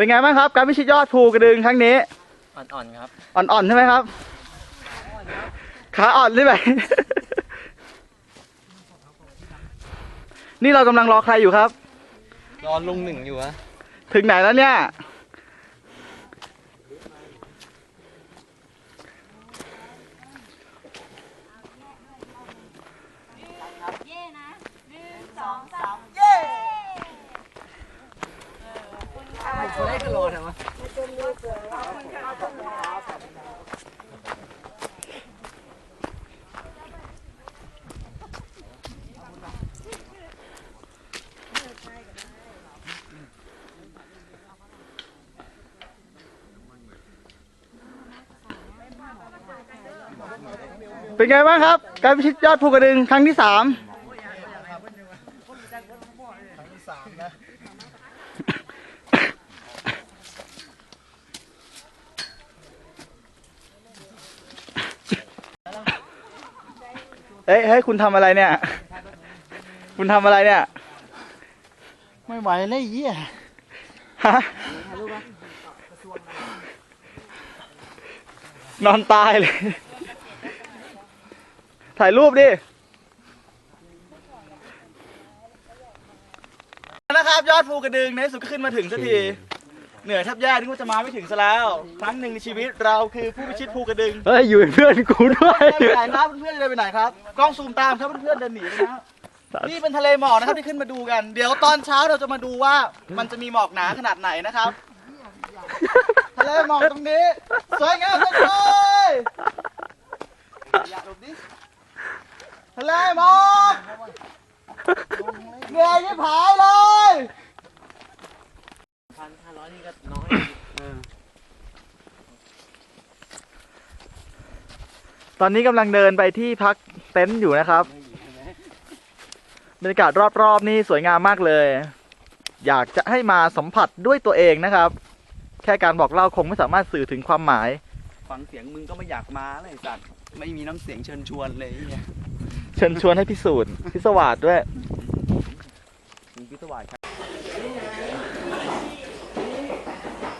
เป็นไงบ้างครับ การพิชิตยอดภูกระดึงครั้งนี้ อ่อนๆครับ อ่อนๆใช่ไหมครับขาอ่อนใช่ไหม นี่เรากำลังรอใครอยู่ครับ รอลุงหนึ่งอยู่ฮะ ถึงไหนแล้วเนี่ย เย่นะหนึ่งสองสาม ได้กระโดดเหรอเป็นไงบ้างครับ การพิชิตยอดภูกระดึงครั้งที่สาม เฮ้ยเฮ้ยคุณทำอะไรเนี่ย คุณทำอะไรเนี่ย ไม่ไหวเลยเยี่ยฮะ นอนตายเลย ถ่ายรูปดิ นะครับ ยอดภูกระดึงในที่สุดก็ขึ้นมาถึงสักที เหนื่อยแทบแย่นึกว่าจะมาไม่ถึงซะแล้ว ครั้งหนึ่งในชีวิตเราคือผู้พิชิตภูกระดึงเฮ้ยอยู่เป็นเพื่อนกูด้วยเดินไปไหนครับเพื่อนๆเดินไปไหนครับกล้องซูมตามครับเพื่อนๆเดินหนีไปนะครับนี่เป็นทะเลหมอกนะครับที่ขึ้นมาดูกัน เดี๋ยวตอนเช้าเราจะมาดูว่ามันจะมีหมอกหนาขนาดไหนนะครับ ทะเลหมอกตรงนี้สวยงามจังเลยอยากดูดิทะเลหมอกเหนื่อยยิ่ผายเลยพัน ห้าร้อยนี่ก็น้อยตอนนี้กำลังเดินไปที่พักเต็นท์อยู่นะครับบรรยากาศรอบๆนี่สวยงามมากเลย อยากจะให้มาสัมผัสด้วยตัวเองนะครับ แค่การบอกเล่าคงไม่สามารถสื่อถึงความหมาย ฟังเสียงมึงก็ไม่อยากมาเลยสัตว์ไม่มีน้ำเสียงเชิญชวนเลยเนี่ยเชิญชวนให้พิสูจน์พิศวาสด้วยมึงพิศวาสครับ เ